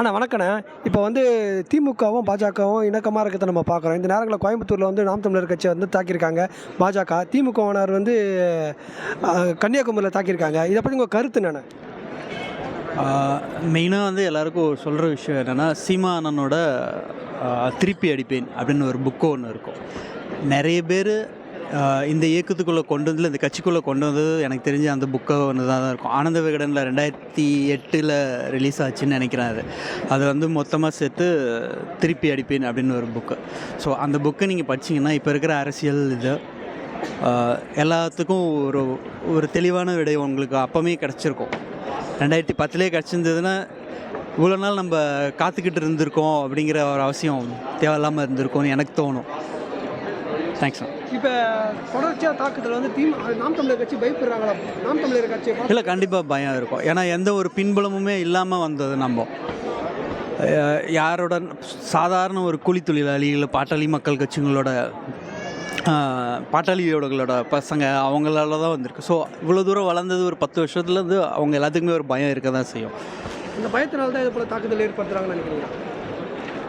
அண்ணா வணக்கண்ணே. இப்போ வந்து திமுகவும் பாஜகவும் இணக்கமாக இருக்கிறத நம்ம பார்க்குறோம். இந்த நேரங்களில் கோயம்புத்தூரில் வந்து நாம் தமிழர் கட்சியை வந்து தாக்கியிருக்காங்க பாஜக. திமுகவினர் வந்து கன்னியாகுமரியில் தாக்கியிருக்காங்க. இதை பற்றி உங்கள் கருத்து என்னண்ணே? மெயினாக வந்து எல்லாருக்கும் சொல்கிற விஷயம் என்னென்னா சீமா அண்ணனோட திருப்பி அடிப்பேன் அப்படின்னு ஒரு புக்கு ஒன்று இருக்கும். நிறைய பேர் இந்த இயக்கத்துக்குள்ளே கொண்டு வந்து இந்த கட்சிக்குள்ளே கொண்டு வந்தது எனக்கு தெரிஞ்சு அந்த புக்கை ஒன்று தான் தான் இருக்கும். ஆனந்த விகடனில் ரெண்டாயிரத்தி எட்டில் ரிலீஸ் ஆச்சுன்னு நினைக்கிறேன் அது. அது வந்து மொத்தமாக சேர்த்து திருப்பி அடிப்பேன் அப்படின்னு ஒரு புக்கு ஸோ அந்த புக்கை நீங்கள் படிச்சீங்கன்னா இப்போ இருக்கிற அரசியல் இது எல்லாத்துக்கும் ஒரு ஒரு தெளிவான விடை உங்களுக்கு அப்போவே கிடச்சிருக்கும். ரெண்டாயிரத்தி பத்துலேயே கிடச்சிருந்ததுன்னா இவ்வளோ நாள் நம்ம காத்துக்கிட்டு இருந்திருக்கோம் அப்படிங்கிற ஒரு அவசியம் தேவையில்லாமல் இருந்திருக்கோம்னு எனக்கு தோணும். தேங்க்ஸ் இப்போ தொடர்ச்சியாக தாக்குதல் வந்து திமு நாம் தமிழர் கட்சி பயப்படுறாங்களா? நாம் தமிழர் பார்த்து இல்லை கண்டிப்பாக பயம் இருக்கும். ஏன்னா எந்த ஒரு பின்புலமுமே இல்லாமல் வந்தது நம்ம. யாரோட சாதாரண ஒரு கூலி தொழிலாளிகள் பாட்டாளி மக்கள் கட்சிங்களோட அஹ், பாட்டாளியோடங்களோட பசங்க அவங்களால தான் வந்திருக்கு. ஸோ இவ்வளோ தூரம் வளர்ந்தது ஒரு பத்து வருஷத்துலேருந்து அவங்க எல்லாத்துக்குமே ஒரு பயம் இருக்க தான் செய்யும். இந்த பயத்தினால தான் இது போல் தாக்குதல் ஏற்படுத்துகிறாங்கன்னு நினைக்கிறீங்க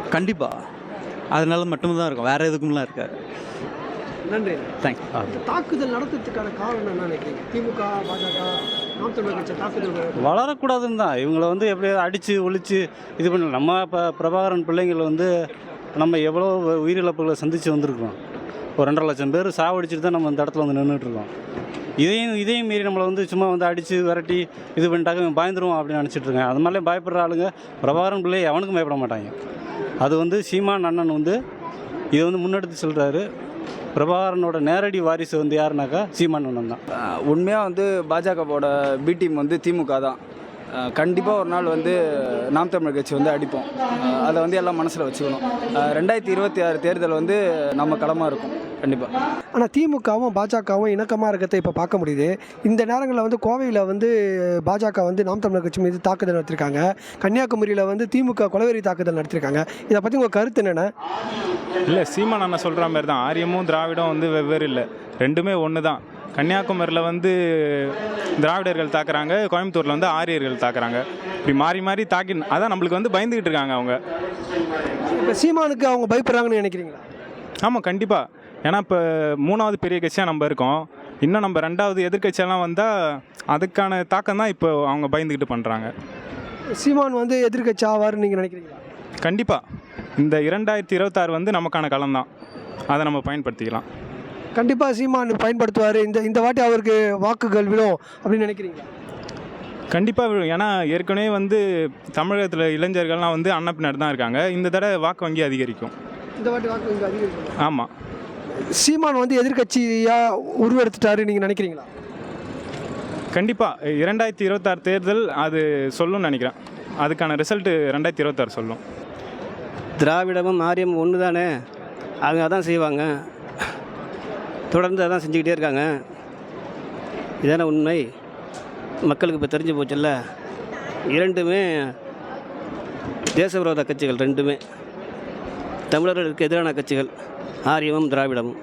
கண்டிப்பாக அதனால மட்டும்தான் இருக்கும். வேறு எதுக்கும்லாம் இருக்காது. நன்றி. தேங்க்ஸ் இந்த தாக்குதல் நடத்துறதுக்கான காரணம் என்ன நினைக்கிறீங்க? திமுக பாஜக வளரக்கூடாதுன்னு தான். இவங்கள வந்து எப்படியாவது அடித்து ஒழிச்சு இது பண்ணல. நம்ம இப்போ பிரபாகரன் பிள்ளைங்களை வந்து நம்ம எவ்வளோ உயிரிழப்புகளை சந்தித்து வந்திருக்கோம் ஒரு ரெண்டரை லட்சம் பேர் சாவடிச்சுட்டு தான் நம்ம இந்த இடத்துல வந்து நின்றுட்டு இருக்கோம் இதையும் இதையும் மீறி நம்மளை வந்து சும்மா வந்து அடித்து விரட்டி இது பண்ணிட்டாக்க இவன் பயந்துருவோம் அப்படின்னு நினச்சிட்டு இருக்கேன் அது மாதிரிலாம் பயப்படுற ஆளுங்க பிரபாகரன் பிள்ளை எவனுக்கும் பயப்பட மாட்டாங்க. அது வந்து சீமான் அண்ணன் வந்து இதை வந்து முன்னெடுத்து சொல்கிறாரு பிரபாகரனோட நேரடி வாரிசு வந்து யாருனாக்கா சீமான் அண்ணன் தான். உண்மையாக வந்து பாஜகவோட பி டீம் வந்து திமுக தான். கண்டிப்பாக ஒரு நாள் வந்து நாம் தமிழர் கட்சி வந்து அடிப்போம். அதை வந்து எல்லாம் மனசில் வச்சுக்கணும். ரெண்டாயிரத்தி இருபத்தி ஆறு தேர்தல் வந்து நம்ம களமாக இருக்கும். கண்டிப்பாக ஆனால் திமுகவும் பாஜகவும் இணக்கமாக இருக்கிறத இப்போ பார்க்க முடியுது. இந்த நேரங்களில் வந்து கோவையில் வந்து பாஜக வந்து நாம் தமிழர் கட்சி மீது தாக்குதல் நடத்திருக்காங்க. கன்னியாகுமரியில் வந்து திமுக கொலவெறி தாக்குதல் நடத்திருக்காங்க. இதை பற்றி உங்கள் கருத்து என்னென்ன? இல்லை சீமான் அண்ணன் சொல்கிற மாதிரி தான். ஆரியமும் திராவிடம் வந்து வெவ்வேறு இல்லை. ரெண்டுமே ஒன்று தான் கன்னியாகுமரியில் வந்து திராவிடர்கள் தாக்குறாங்க கோயம்புத்தூரில் வந்து ஆரியர்கள் தாக்குறாங்க. இப்படி மாறி மாறி தாக்கி அதான் நம்மளுக்கு வந்து பயந்துக்கிட்டு இருக்காங்க அவங்க. இப்போ சீமானுக்கு அவங்க பயப்படுறாங்கன்னு நினைக்கிறீங்களா? ஆமாம் கண்டிப்பாக ஏன்னா இப்போ மூணாவது பெரிய கட்சியாக நம்ம இருக்கோம். இன்னும் நம்ம ரெண்டாவது எதிர்க்கட்சியெல்லாம் வந்தால் அதுக்கான தாக்கம் தான் இப்போ அவங்க பயந்துக்கிட்டு பண்ணுறாங்க சீமான் வந்து எதிர்க்கட்சி ஆவார்னு நீங்கள் நினைக்கிறீங்களா? கண்டிப்பாக இந்த இரண்டாயிரத்தி இருபத்தாறு வந்து நமக்கான களம் தான். அதை நம்ம பயன்படுத்திக்கலாம். கண்டிப்பாக சீமான் பயன்படுத்துவார். இந்த இந்த வாட்டி அவருக்கு வாக்குகள் விடும் அப்படின்னு நினைக்கிறீங்களா? கண்டிப்பாக விழும். ஏன்னா ஏற்கனவே வந்து தமிழகத்தில் இளைஞர்கள்லாம் வந்து அண்ணா பின்னாடி தான் இருக்காங்க. இந்த தடவை வாக்கு வங்கி அதிகரிக்கும். இந்த வாட்டி வாக்கு இங்கே அதிகரிக்கும்? ஆமாம் சீமான் வந்து எதிர்க்கட்சியாக உருவெடுத்துட்டாரு நீங்கள் நினைக்கிறீங்களா? கண்டிப்பாக இரண்டாயிரத்தி இருபத்தாறு தேர்தல் அது சொல்லும்னு நினைக்கிறேன். அதுக்கான ரிசல்ட்டு ரெண்டாயிரத்தி இருபத்தாறு சொல்லும். திராவிடமும் ஆரியமும் ஒன்று தானே அவங்க அதான் செய்வாங்க. தொடர்ந்து அதான் செஞ்சுக்கிட்டே இருக்காங்க. இதான உண்மை. மக்களுக்கு இப்போ தெரிஞ்சு போச்சுல்ல. இரண்டுமே தேச விரோத கட்சிகள் ரெண்டுமே. தமிழர்களுக்கு எதிரான கட்சிகள் ஆரியமும் திராவிடமும்.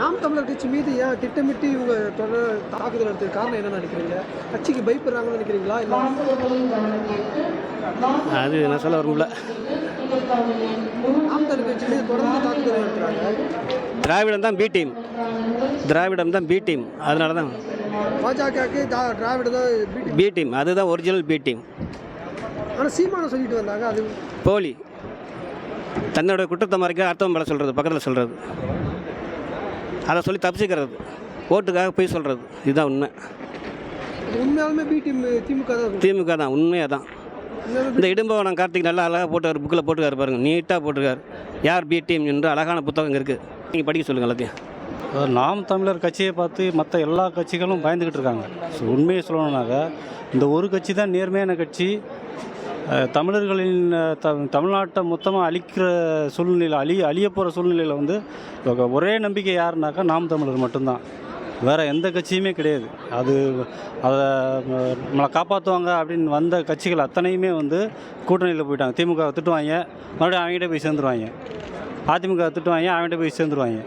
நாம் தமிழர் கட்சி மீது ஏன் திட்டமிட்டு இவங்க தொடர் தாக்குதல் நடத்துக்கு காரணம் என்ன நினைக்கிறீங்க? கட்சிக்கு பயப்படுறாங்கன்னு நினைக்கிறீங்களா? இல்லை அது நான் சொல்ல வரும்ல நாம் தமிழர் கட்சி மீது தொடர்ந்து தாக்குதல் நடத்துறாங்க. திராவிடம் தான் பி டீம் திராவிடம் தான் பி டீம் அதனால தான் பாஜகவுக்கு திராவிட தான் பி டீம் அதுதான் ஒரிஜினல் பி டீம் ஆனால் சீமானம் சொல்லிட்டு வந்தாங்க அது போலி. தன்னோட குற்றத்தை மறைக்க அர்த்தம் மேலே சொல்கிறது பக்கத்தில் சொல்கிறது அதை சொல்லி தப்பிச்சுக்கிறது. ஓட்டுக்காக போய் சொல்கிறது இதுதான் உண்மை. உண்மையாலுமே பி டீம் திமுக தான். திமுக தான் உண்மையாக தான். இந்த இடும்பவனம் கார்த்திக் நல்லா அழகாக போட்டுக்கார் புக்கில் போட்டுக்காரு பாருங்க. நீட்டாக போட்டிருக்காரு யார் பி டீம் என்று அழகான புத்தகம் இருக்குது நீங்கள் படிக்க சொல்லுங்கள் எல்லாத்தையும். நாம் தமிழர் கட்சியை பார்த்து மற்ற எல்லா கட்சிகளும் பயந்துக்கிட்டு இருக்காங்க. ஸோ உண்மையை சொல்லணும்னாக்கா இந்த ஒரு கட்சி தான் நேர்மையான கட்சி. தமிழர்களின் த தமிழ்நாட்டை மொத்தமாக அழிக்கிற சூழ்நிலையில் அழி அழிய போகிற சூழ்நிலையில் வந்து ஒரே நம்பிக்கை யாருனாக்கா நாம் தமிழர் மட்டும்தான். வேறு எந்த கட்சியுமே கிடையாது. அது அதை நம்மளை காப்பாற்றுவாங்க அப்படின்னு வந்த கட்சிகள் அத்தனையுமே வந்து கூட்டணியில் போயிட்டாங்க. திமுக திட்டுவாங்க. மறுபடியும் அவங்ககிட்ட போய் சேர்ந்துருவாங்க. அதிமுக திட்டுவாங்க அவங்ககிட்ட போய் சேர்ந்துருவாங்க.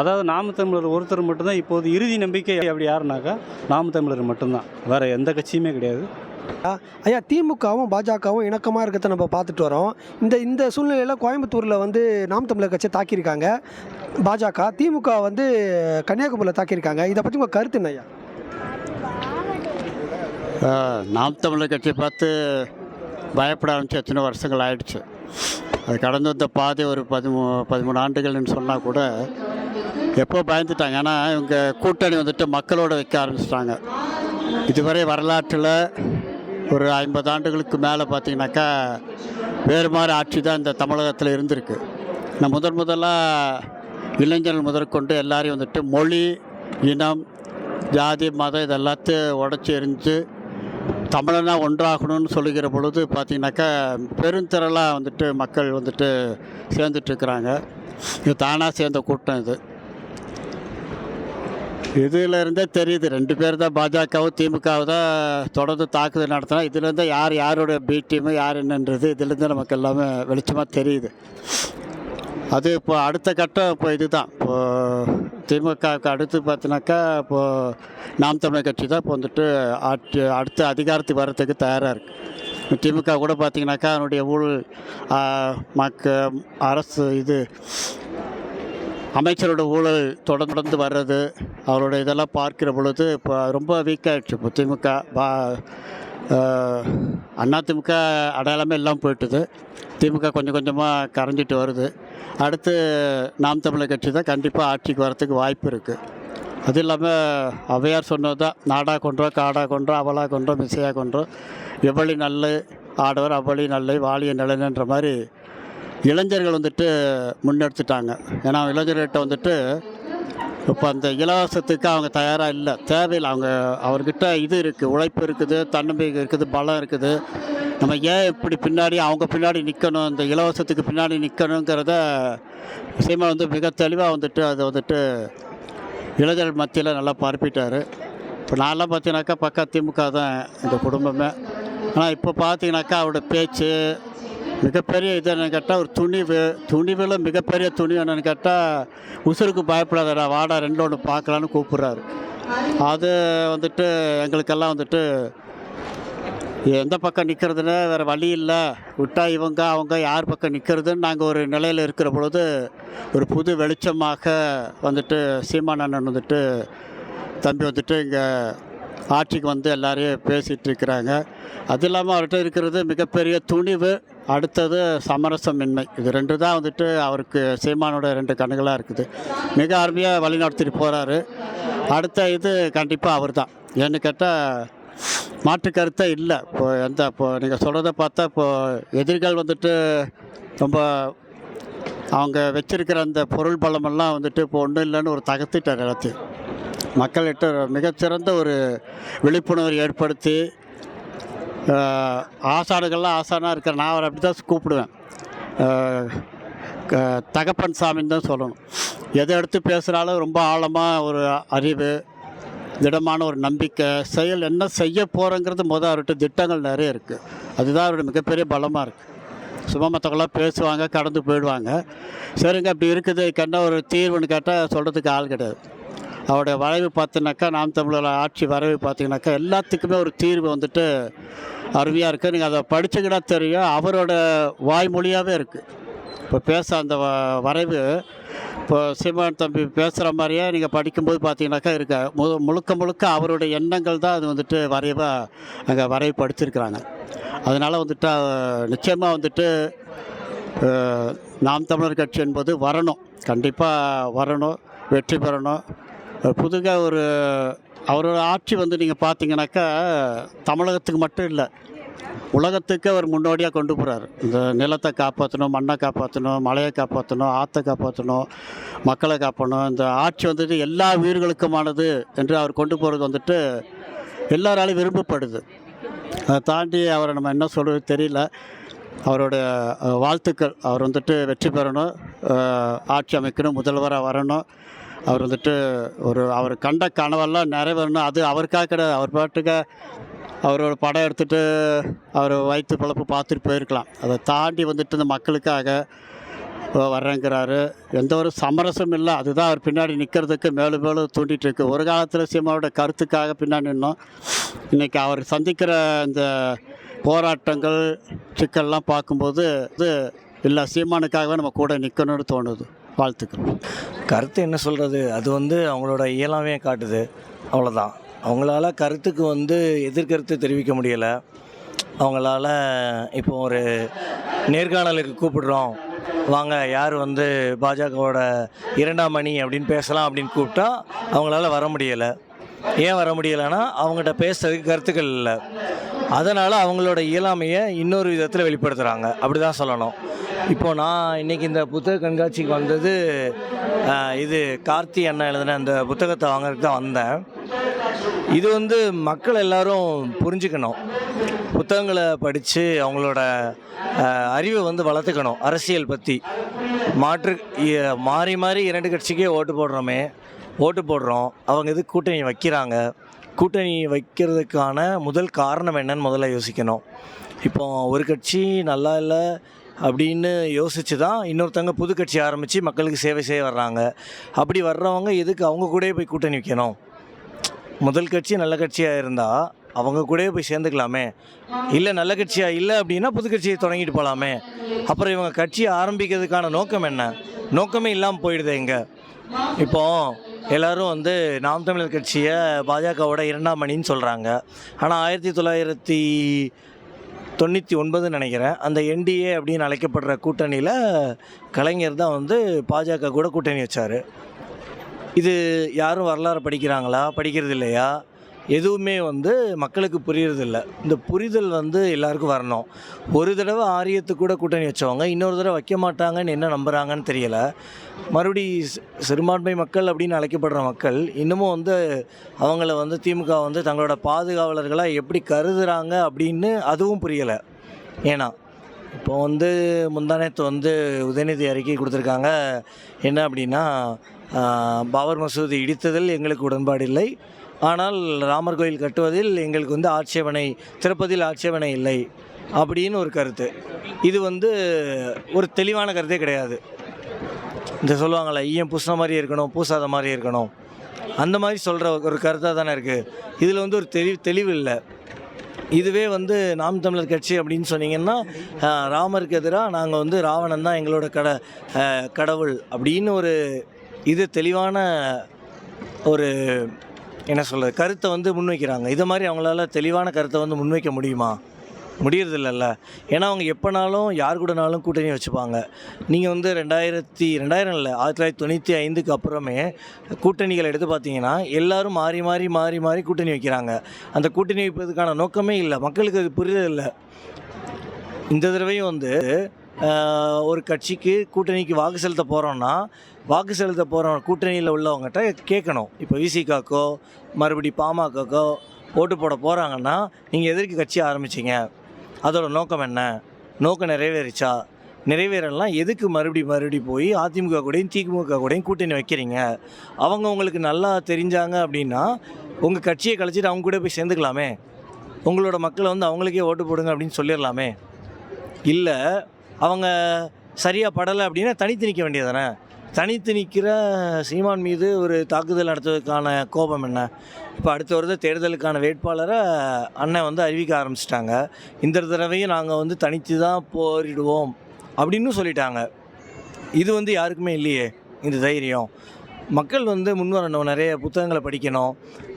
அதாவது நாம் தமிழர் ஒருத்தர் மட்டும்தான் இப்போது இறுதி நம்பிக்கை அப்படி யாருனாக்கா நாம் தமிழர் மட்டும்தான். வேறு எந்த கட்சியுமே கிடையாது. ஐயா திமுகவும் பாஜகவும் இணக்கமாக இருக்கிறத நம்ம பார்த்துட்டு வரோம். இந்த இந்த சூழ்நிலையில் கோயம்புத்தூரில் வந்து நாம் தமிழர் கட்சியை தாக்கியிருக்காங்க. பாஜக திமுக வந்து கன்னியாகுமரியில் தாக்கியிருக்காங்க. இதை பற்றி உங்கள் கருத்து என்ன ஐயா? நாம் தமிழர் கட்சியை பார்த்து பயப்பட ஆரம்பிச்சு எத்தனை வருஷங்கள் ஆயிடுச்சு. அது கடந்து வந்த பாதை ஒரு பதிமூ பதிமூணு ஆண்டுகள்னு சொன்னால் கூட எப்போ பயந்துட்டாங்க. ஏன்னா இவங்க கூட்டணி வந்துட்டு மக்களோட வைக்க ஆரம்பிச்சிட்டாங்க. இதுவரை வரலாற்றில் ஒரு ஐம்பது ஆண்டுகளுக்கு மேலே பார்த்தீங்கன்னாக்கா வேறு மாதிரி ஆட்சி தான் இந்த தமிழகத்தில் இருந்திருக்கு. நான் முதன் முதலாக இளைஞர்கள் முதற்கொண்டு எல்லாரையும் வந்துட்டு மொழி இனம் ஜாதி மதம் இதெல்லாத்தையும் உடச்சி எரிஞ்சு தமிழனா ஒன்றாகணும்னு சொல்லுகிற பொழுது பார்த்தீங்கன்னாக்கா பெருந்திரளாக வந்துட்டு மக்கள் வந்துட்டு சேர்ந்துட்டுருக்குறாங்க. இது தானாக சேர்ந்த கூட்டம் இது. இதுலேருந்தே தெரியுது ரெண்டு பேர் தான் பாஜகவும் திமுகவும் தான் தொடர்ந்து தாக்குதல் நடத்தினா இதுலேருந்து யார் யாரோட பி டீமு யார் என்னன்றது இதுலேருந்து நமக்கு எல்லாமே வெளிச்சமாக தெரியுது. அது இப்போ அடுத்த கட்டம் இப்போ இதுதான். இப்போ திமுகவுக்கு அடுத்து பார்த்தினாக்கா இப்போது நாம் தமிழர் கட்சி தான் இப்போ வந்துட்டு ஆட்சி அடுத்த அதிகாரத்துக்கு வர்றதுக்கு தயாராக இருக்குது திமுக கூட பார்த்திங்கனாக்கா அதனுடைய ஊழல் மக்க அரசு இது அமைச்சரோட ஊழல் தொடர்ந்து தொடர்ந்து வர்றது அவரோட இதெல்லாம் பார்க்கிற பொழுது இப்போ ரொம்ப வீக்காகிடுச்சு இப்போ திமுக பா அண்ணா திமுக அடையாளமே எல்லாம் போயிட்டுது. திமுக கொஞ்சம் கொஞ்சமாக கரைஞ்சிட்டு வருது. அடுத்து நாம் தமிழர் கட்சி தான் கண்டிப்பாக ஆட்சிக்கு வரத்துக்கு வாய்ப்பு இருக்குது அது இல்லாமல் அவையார் சொன்னது தான் நாடா கொன்றோம் காடா கொன்றோம் அவளா கொன்றோம் மிசையாக கொன்றோம் எவ்வளி நல்ல ஆடவர் அவ்வளி நல்லை வாலிய நிலனுன்ற மாதிரி இளைஞர்கள் வந்துட்டு முன்னெடுத்துட்டாங்க. ஏன்னா இளைஞர்கிட்ட வந்துட்டு இப்போ அந்த இலவசத்துக்கு அவங்க தயாராக இல்லை. தேவையில்லை. அவங்க அவர்கிட்ட இது இருக்குது உழைப்பு இருக்குது தன்னம்பிக்கை இருக்குது பலம் இருக்குது. நம்ம ஏன் இப்படி பின்னாடி அவங்க பின்னாடி நிற்கணும் இந்த இலவசத்துக்கு பின்னாடி நிற்கணுங்கிறத சீமா வந்து மிக தெளிவாக வந்துட்டு அதை வந்துட்டு இளைஞர்கள் மத்தியில் நல்லா பரப்பிட்டார். இப்போ நான்லாம் பார்த்தீங்கன்னாக்கா பக்கா திமுக தான் இந்த குடும்பமே. ஆனால் இப்போ பார்த்தீங்கன்னாக்கா அவரோட பேச்சு மிகப்பெரிய இது என்னென்னு கேட்டால் ஒரு துணிவு துணிவில் மிகப்பெரிய துணிவு என்னென்னு கேட்டால் உசுருக்கு பயப்படாதடா வாடா ரெண்டு ஒன்று பார்க்கலான்னு கூப்பிட்றாரு. அது வந்துட்டு எங்களுக்கெல்லாம் வந்துட்டு எந்த பக்கம் நிற்கிறதுன்னு வேறு வழி இல்லை. விட்டால் இவங்க அவங்க யார் பக்கம் நிற்கிறதுன்னு நாங்கள் ஒரு நிலையில் இருக்கிற பொழுது ஒரு புது வெளிச்சமாக வந்துட்டு சீமான் அண்ணன் வந்துட்டு தம்பி வந்துட்டு இங்கே ஆட்சிக்கு வந்து எல்லாரையும் பேசிகிட்டு இருக்கிறாங்க. அது இல்லாமல் அவர்கிட்ட இருக்கிறது மிகப்பெரிய துணிவு. அடுத்தது சமரசமின்மை. இது ரெண்டு தான் வந்துட்டு அவருக்கு சீமானோட ரெண்டு கண்ணுகளாக இருக்குது. மிக அருமையாக வழிநடத்திட்டு போகிறாரு அடுத்த இது கண்டிப்பாக அவர் தான் ஏன்னு கேட்டால் மாற்று கருத்தே இல்லை. இப்போ எந்த இப்போ நீங்கள் சொல்கிறத பார்த்தா இப்போது எதிரிகள் வந்துட்டு ரொம்ப அவங்க வச்சிருக்கிற அந்த பொருள் பலமெல்லாம் வந்துட்டு இப்போ ஒன்றும் இல்லைன்னு ஒரு தகர்த்திட்டார் எல்லாத்தையும். மக்கள்கிட்ட மிகச்சிறந்த ஒரு விழிப்புணர்வு ஏற்படுத்தி ஆசானுகள்லாம் ஆசானாக இருக்கிற நான் அவரை அப்படி தான் கூப்பிடுவேன் க- தகப்பன் சாமின்னு தான் சொல்லணும். எதை எடுத்து பேசுகிறாலும் ரொம்ப ஆழமாக ஒரு அறிவு திடமான ஒரு நம்பிக்கை செயல் என்ன செய்ய போகிறோங்கிறது முதல் அவர்கிட்ட திட்டங்கள் நிறைய இருக்குது அதுதான் அவருடைய மிகப்பெரிய பலமாக இருக்குது சும்மா மற்றவங்களாம் பேசுவாங்க கடந்து போயிடுவாங்க. சரிங்க அப்படி இருக்குது கண்ட ஒரு தீர்வுன்னு கேட்டால் சொல்கிறதுக்கு ஆள் கிடையாது. அவருடைய வரைவு பார்த்தீங்கன்னாக்கா நாம் தமிழர் ஆட்சி வரைவு பார்த்தீங்கன்னாக்கா எல்லாத்துக்குமே ஒரு தீர்வு வந்துட்டு அருமையாக இருக்குது நீங்கள் அதை படிச்சுக்கிட்டா தெரியும். அவரோட வாய்மொழியாகவே இருக்குது இப்போ பேச அந்த வ- வரைவு இப்போ சீமான் தம்பி பேசுகிற மாதிரியே நீங்கள் படிக்கும்போது பார்த்தீங்கன்னாக்கா இருக்க மு முழுக்க முழுக்க அவருடைய எண்ணங்கள் தான் அது வந்துட்டு வரைவாக அங்கே வரைவு படிச்சிருக்கிறாங்க அதனால் வந்துட்டு நிச்சயமாக வந்துட்டு நாம் தமிழர் கட்சி என்பது வரணும். கண்டிப்பாக வரணும். வெற்றி பெறணும். புதுகாக ஒரு அவரோட ஆட்சி வந்து நீங்கள் பார்த்தீங்கன்னாக்கா தமிழகத்துக்கு மட்டும் இல்லை. உலகத்துக்கு அவர் முன்னோடியாக கொண்டு போகிறார் இந்த நிலத்தை காப்பாற்றணும் மண்ணை காப்பாற்றணும் மலையை காப்பாற்றணும் ஆற்றை காப்பாற்றணும் மக்களை காப்பாற்றணும். இந்த ஆட்சி வந்துட்டு எல்லா உயிர்களுக்குமானது என்று அவர் கொண்டு போகிறது வந்துட்டு எல்லாராலையும் விரும்பப்படுது. அதை தாண்டி அவரை நம்ம என்ன சொல்கிறது தெரியல. அவரோட வாழ்த்துக்கள். அவர் வந்துட்டு வெற்றி பெறணும் ஆட்சி அமைக்கணும் முதல்வராக வரணும். அவர் வந்துட்டு ஒரு அவர் கண்ட கனவெல்லாம் நிறைவேறணும். அது அவருக்காக கிடையாது. அவர் பாட்டுக்க அவரோட படம் எடுத்துகிட்டு அவர் வயிற்று பிழப்பு பார்த்துட்டு போயிருக்கலாம். அதை தாண்டி வந்துட்டு இந்த மக்களுக்காக வர்றேங்கிறாரு. எந்த ஒரு சமரசம் இல்லை. அதுதான் அவர் பின்னாடி நிற்கிறதுக்கு மேலும் மேலும் தூண்டிகிட்டு இருக்கு. ஒரு காலத்தில் சீமாவோட கருத்துக்காக பின்னாடி நின்னோம். இன்றைக்கி அவர் சந்திக்கிற இந்த போராட்டங்கள் சிக்கல்லாம் பார்க்கும்போது இது இல்லை சீமானுக்காகவே நம்ம கூட நிற்கணும்னு தோணுது. வாழ்த்துக்கள். கருத்து என்ன சொல்கிறது அது வந்து அவங்களோட இயலாமையை காட்டுது. அவ்வளோதான் அவங்களால கருத்துக்கு வந்து எதிர்கருத்து தெரிவிக்க முடியலை. அவங்களால இப்போ ஒரு நேர்காணலுக்கு கூப்பிடுறோம். வாங்க யார் வந்து பாஜகவோட இரண்டாம் மணி அப்படின்னு பேசலாம் அப்படின்னு கூப்பிட்டா அவங்களால வர முடியலை. ஏன் வர முடியலைன்னா அவங்ககிட்ட பேசுறதுக்கு கருத்துக்கள் இல்லை. அதனால் அவங்களோட இயலாமையை இன்னொரு விதத்தில் வெளிப்படுத்துகிறாங்க அப்படி தான் சொல்லணும். இப்போ நான் இன்றைக்கி இந்த புத்தக கண்காட்சிக்கு வந்தது இது கார்த்தி அண்ணா எழுதின அந்த புத்தகத்தை வாங்குறதுக்கு தான் வந்தேன். இது வந்து மக்கள் எல்லாரும் புரிஞ்சுக்கணும். புத்தகங்களை படித்து அவங்களோட அறிவை வந்து வளர்த்துக்கணும் அரசியல் பற்றி மாற்று மாறி மாறி இரண்டு கட்சிக்கே ஓட்டு போடுறோமே ஓட்டு போடுறோம். அவங்க எதுக்கு கூட்டணி வைக்கிறாங்க? கூட்டணி வைக்கிறதுக்கான முதல் காரணம் என்னன்னு முதல்ல யோசிக்கணும். இப்போ ஒரு கட்சி நல்லா இல்லை அப்படின்னு யோசித்து தான் இன்னொருத்தவங்க புது கட்சி ஆரம்பித்து மக்களுக்கு சேவை செய்ய வர்றாங்க. அப்படி வர்றவங்க எதுக்கு அவங்க கூடயே போய் கூட்டணி வைக்கணும்? முதல் கட்சி நல்ல கட்சியாக இருந்தால் அவங்க கூடயே போய் சேர்ந்துக்கலாமே. இல்லை நல்ல கட்சியாக இல்லை அப்படின்னா புது கட்சியை தொடங்கிட்டு போகலாமே அப்புறம் இவங்க கட்சியை ஆரம்பிக்கிறதுக்கான நோக்கம் என்ன? நோக்கமே இல்லாமல் போயிடுது எங்கே இப்போ எல்லாரும் வந்து நாம் தமிழர் கட்சியை பாஜகவோட இரண்டாம் அணின்னு சொல்கிறாங்க ஆனால் ஆயிரத்தி தொள்ளாயிரத்தி தொண்ணூற்றி ஒன்பதுன்னு நினைக்கிறேன். அந்த என்டிஏ அப்படின்னு அழைக்கப்படுற கூட்டணியில் கலைஞர் தான் வந்து பாஜக கூட கூட்டணி வச்சார். இது யாரும் வரலாறு படிக்கிறாங்களா? படிக்கிறது இல்லையா? எதுவுமே வந்து மக்களுக்கு புரியறதில்ல. இந்த புரிதல் வந்து எல்லாருக்கும் வரணும். ஒரு தடவை ஆரியத்து கூட கூட்டணி வச்சவங்க இன்னொரு தடவை வைக்க மாட்டாங்கன்னு என்ன நம்புகிறாங்கன்னு தெரியலை. மறுபடி சிறுபான்மை மக்கள் அப்படின்னு அழைக்கப்படுற மக்கள் இன்னமும் வந்து அவங்கள வந்து திமுக வந்து தங்களோட பாதுகாவலர்களாக எப்படி கருதுகிறாங்க அப்படின்னு அதுவும் புரியலை. ஏன்னா இப்போ வந்து முந்தானத்து வந்து உதயநிதி அறிக்கை கொடுத்துருக்காங்க. என்ன அப்படின்னா பாபர் மசூதி இடித்ததில் எங்களுக்கு உடன்பாடு இல்லை ஆனால் ராமர் கோயில் கட்டுவதில் எங்களுக்கு வந்து ஆட்சேபனை திறப்பதில் ஆட்சேபனை இல்லை அப்படின்னு ஒரு கருத்து. இது வந்து ஒரு தெளிவான கருத்தே கிடையாது. இந்த சொல்லுவாங்கள்ல ஈயம் பூசின மாதிரி இருக்கணும் பூசாத மாதிரி இருக்கணும். அந்த மாதிரி சொல்கிற ஒரு கருத்தாக தானே இருக்குது இதில் வந்து ஒரு தெளிவு தெளிவு இல்லை. இதுவே வந்து நாம் தமிழர் கட்சி அப்படின்னு சொன்னீங்கன்னா ராமருக்கு எதிராக நாங்கள் வந்து ராவணன் தான் எங்களோட கட கடவுள் அப்படின்னு ஒரு இது தெளிவான ஒரு என்ன சொல்கிறது கருத்தை வந்து முன்வைக்கிறாங்க. இதை மாதிரி அவங்களால தெளிவான கருத்தை வந்து முன்வைக்க முடியுமா? முடியறதில்லல்ல. ஏன்னா அவங்க எப்போனாலும் யார் கூடனாலும் கூட்டணி வச்சுப்பாங்க. நீங்கள் வந்து ரெண்டாயிரத்தி ரெண்டாயிரம் இல்லை ஆயிரத்தி தொள்ளாயிரத்தி தொண்ணூற்றி ஐந்துக்கு அப்புறமே கூட்டணிகள் எடுத்து பார்த்தீங்கன்னா எல்லோரும் மாறி மாறி மாறி மாறி கூட்டணி வைக்கிறாங்க. அந்த கூட்டணி வைப்பதுக்கான நோக்கமே இல்லை. மக்களுக்கு அது புரியறதில்லை இந்த தடவையும் வந்து ஒரு கட்சிக்கு கூட்டணிக்கு வாக்கு செலுத்த போகிறோன்னா வாக்கு செலுத்த போகிற கூட்டணியில் உள்ளவங்ககிட்ட கேட்கணும். இப்போ விசிகாக்கோ மறுபடி பாமகக்கோ ஓட்டு போட போகிறாங்கன்னா நீங்கள் எதற்கு கட்சி ஆரம்பிச்சீங்க? அதோட நோக்கம் என்ன? நோக்கம் நிறைவேறிச்சா? நிறைவேறலாம் எதுக்கு மறுபடி மறுபடி போய் அதிமுக கூடயும் திமுக கூடயும் கூட்டணி வைக்கிறீங்க? அவங்க உங்களுக்கு நல்லா தெரிஞ்சாங்க அப்படின்னா உங்கள் கட்சியை கழிச்சிட்டு அவங்க கூட போய் சேர்ந்துக்கலாமே. உங்களோட மக்களை வந்து அவங்களுக்கே ஓட்டு போடுங்க அப்படின்னு சொல்லிடலாமே. இல்லை அவங்க சரியாக படலை அப்படின்னா தனித்து நிற்க வேண்டியதானே தனித்து நிற்கிற சீமான் மீது ஒரு தாக்குதல் நடத்துவதற்கான கோபம் என்ன? இப்போ அடுத்த வருட தேர்தலுக்கான வேட்பாளரை அண்ணன் வந்து அறிவிக்க ஆரம்பிச்சிட்டாங்க. இந்த தடவையும் நாங்கள் வந்து தனித்து தான் போரிடுவோம் அப்படின்னு சொல்லிட்டாங்க. இது வந்து யாருக்குமே இல்லையே. இந்த தைரியம். மக்கள் வந்து முன்வரணும் நிறைய புத்தகங்களை படிக்கணும்.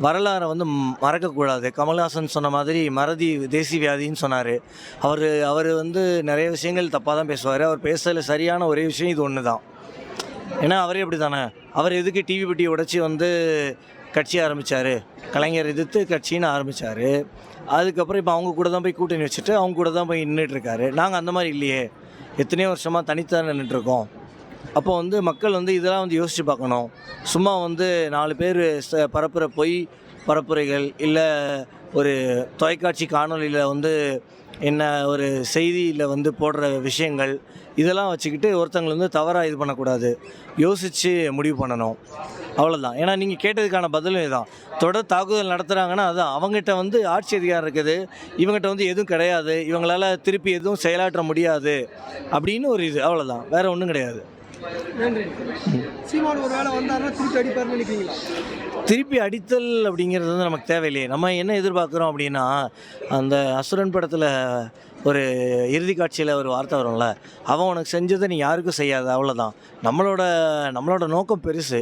வரலாறை வந்து மறக்கக்கூடாது. கமல்ஹாசன் சொன்ன மாதிரி மறதி தேசி வியாதின்னு சொன்னார். அவர் அவர் வந்து நிறைய விஷயங்கள் தப்பாக தான் பேசுவார். அவர் பேசுறதுல சரியான ஒரே விஷயம் இது ஒன்று தான் ஏன்னா அவரே அப்படி தானே அவர் எதுக்கு டிவி பெட்டி உடைச்சி வந்து கட்சி ஆரம்பித்தார் கலைஞர் எதிர்த்து கட்சின்னு ஆரம்பித்தார் அதுக்கப்புறம் இப்போ அவங்க கூட தான் போய் கூட்டணி வச்சுட்டு அவங்க கூட தான் போய் நின்றுட்டுருக்காரு நாங்கள் அந்த மாதிரி இல்லையே. எத்தனையோ வருஷமாக தனித்தான் நின்றுட்டுருக்கோம் அப்போ வந்து மக்கள் வந்து இதெல்லாம் வந்து யோசித்து பார்க்கணும். சும்மா வந்து நாலு பேர் பரப்புகிற பொய் பரப்புரைகள் இல்லை ஒரு தொலைக்காட்சி காணொளியில் வந்து என்ன ஒரு செய்தியில் வந்து போடுற விஷயங்கள் இதெல்லாம் வச்சுக்கிட்டு ஒருத்தங்களை வந்து தவறாக இது பண்ணக்கூடாது. யோசித்து முடிவு பண்ணணும். அவ்வளோதான் ஏன்னா நீங்கள் கேட்டதுக்கான பதிலும் இதுதான் தொடர் தாக்குதல் நடத்துகிறாங்கன்னா அதுதான் அவங்ககிட்ட வந்து ஆட்சி அதிகாரம் இருக்குது. இவங்ககிட்ட வந்து எதுவும் கிடையாது. இவங்களால் திருப்பி எதுவும் செயலாற்ற முடியாது. அப்படின்னு ஒரு இது. அவ்வளோதான் வேறு ஒன்றும் கிடையாது. நன்றி. சீமான் ஒரு வந்தாருன்னா திருப்பி நினைக்கிறீங்களா? திருப்பி அடித்தல் அப்படிங்கிறது வந்து நமக்கு தேவையில்லையே. நம்ம என்ன எதிர்பார்க்குறோம் அப்படின்னா அந்த அசுரன் படத்தில் ஒரு இறுதி காட்சியில் ஒரு வார்த்தை வரும்ல அவன் உனக்கு செஞ்சதை நீ யாருக்கும் செய்யாது அவ்வளோதான் நம்மளோட நம்மளோட நோக்கம் பெருசு.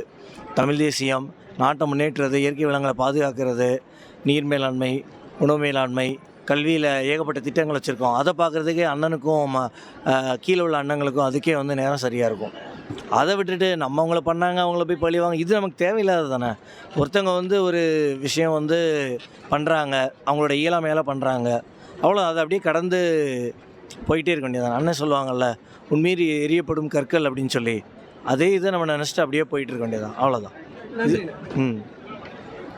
தமிழ் தேசியம் நாட்டை முன்னேற்றுறது இயற்கை வளங்களை பாதுகாக்கிறது நீர் மேலாண்மை உணவு மேலாண்மை கல்வியில் ஏகப்பட்ட திட்டங்கள் வச்சுருக்கோம். அதை பார்க்குறதுக்கே அண்ணனுக்கும் கீழே உள்ள அண்ணங்களுக்கும் அதுக்கே வந்து நேரம் சரியாக இருக்கும். அதை விட்டுட்டு நம்ம அவங்கள பண்ணாங்க அவங்கள போய் பழிவாங்க இது நமக்கு தேவையில்லாதது தானே? ஒருத்தவங்க வந்து ஒரு விஷயம் வந்து பண்ணுறாங்க அவங்களோட இயலாமையால் பண்ணுறாங்க அவ்வளோ அதை அப்படியே கடந்து போயிட்டே இருக்க வேண்டியதான் அண்ணன் சொல்லுவாங்கல்ல உண்மீறி எரியப்படும் கற்கள் அப்படின்னு சொல்லி அதே இதை நம்ம நினச்சிட்டு அப்படியே போயிட்டு இருக்க வேண்டியதான் அவ்வளோதான் நன்றி. ம்.